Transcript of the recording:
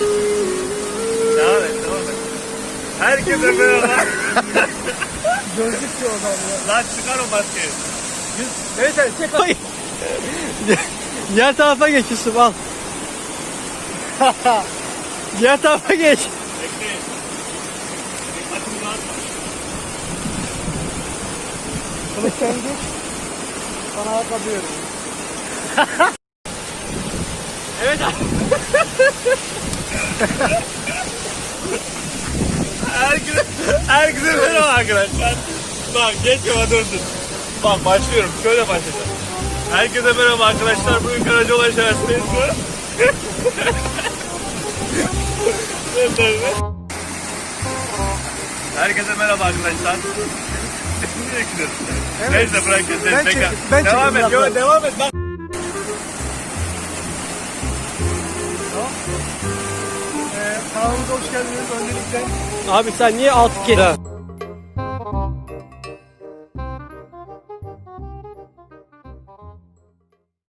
Devam et devam et. Herkese merhaba. Gözlükçü adam ya. Lan çıkar o maskeyi. Yüz. Evet evet çek. Hayır. Diğer tarafa geç Yusuf al. Diğer tarafa geç. Bekleyin. Dikkatimi dağıtma. Kılıçtan geç. Sana ayakkabı veriyorum. evet abi. Herkese, herkese merhaba arkadaşlar. Bak geç kafa döndün. Bak başlıyorum. Şöyle başlayacağım. Herkese merhaba arkadaşlar. Bugün Karacaoğlan şarjındayız. Herkese merhaba arkadaşlar. Niye gidiyorsun? Neyse bırak. Ben Neyse, çekeyim, ben devam çekeyim et. biraz Yo, devam et. Bak. Kanalımıza hoş geldiniz öncelikle. Abi sen niye alt kere?